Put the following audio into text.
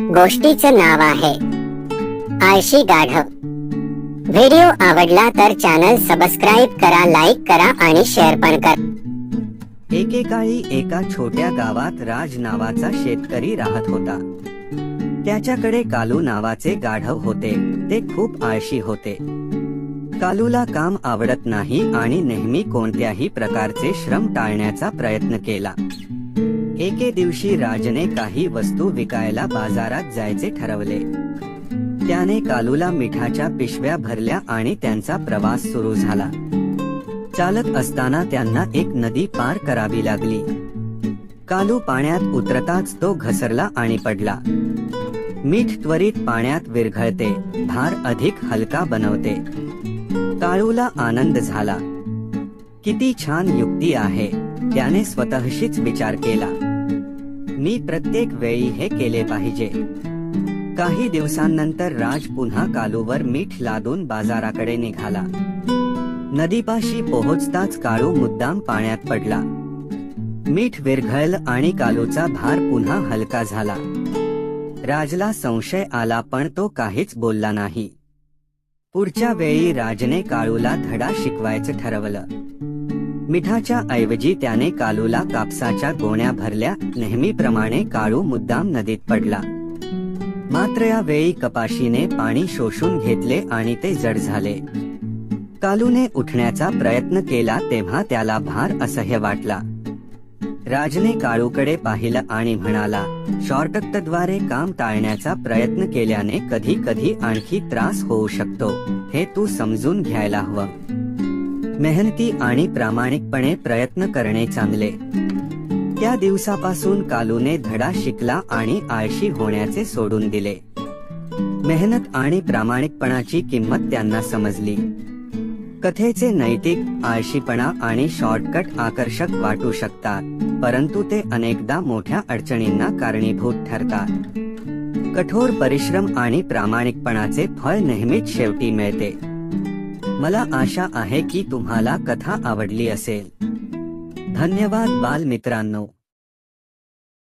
गोष्टीचं नाव आहे आळशी गाढव. व्हिडिओ आवडला तर चॅनल सबस्क्राईब करा लाईक करा आणि शेअर पण करा. एकेकाळी एका छोट्या गावात राज नावाचा शेतकरी राहत होता. त्याच्याकडे कालू नावाचे गाढव होते. ते खूप आळशी होते. कालूला काम आवडत नाही आणि नेहमी कोणत्याही प्रकारचे श्रम टाळण्याचा प्रयत्न केला. एके दिवशी राजने काही वस्तू विकायला बाजारात जायचे ठरवले. त्याने कालूला मिठाच्या पिशव्या भरल्या आणि त्यांचा प्रवास सुरू झाला. चालत असताना त्यांना एक नदी पार करावी लागली. कालू पाण्यात उतरताच तो घसरला आणि पडला. मीठ त्वरित पाण्यात विरघळते भार अधिक हलका बनवते. काळूला आनंद झाला. किती छान युक्ती आहे त्याने स्वतःशीच विचार केला. मी प्रत्येक वेळी हे केले पाहिजे. काही दिवसांनंतर राज पुन्हा कालूवर मीठ लादून बाजाराकडे निघाला. नदीपाशी पोहोचताच काळू मुद्दाम पाण्यात पडला. मीठ विरघळलं आणि कालूचा भार पुन्हा हलका झाला. राजला संशय आला पण तो काहीच बोलला नाही. पुढच्या वेळी राजने काळूला धडा शिकवायचं ठरवलं. मिठाच्या ऐवजी त्याने कालूला कापसाच्या गोण्या भरल्या नेहमीप्रमाणे काळू मुद्दाम नदीत पडला. मात्र या वेळी कपाशीने पाणी शोषून घेतले आणि ते जड झाले. कालूने उठण्याचा प्रयत्न केला तेव्हा त्याला भार असह्य वाटला. राजने काळूकडे पाहिलं आणि म्हणाला शॉर्टकटद्वारे काम टाळण्याचा प्रयत्न केल्याने कधी कधी आणखी त्रास होऊ शकतो. हे तू समजून घ्यायला हवं. मेहनती आणि प्रामाणिकपणे प्रयत्न करणे चांगले. त्या दिवसापासून कालूने धडा शिकला आणि आळशी होण्याचे सोडून दिले. मेहनत आणि प्रामाणिकपणाची किंमत त्यांना समजली. कथेचे नैतिक आळशीपणा आणि शॉर्टकट आकर्षक वाटू शकतात परंतु ते अनेकदा मोठ्या अडचणींना कारणीभूत ठरतात. कठोर परिश्रम आणि प्रामाणिकपणाचे फळ नेहमीच शेवटी मिळते. मला आशा आहे की तुम्हाला कथा आवडली असेल. धन्यवाद बालमित्रांनो.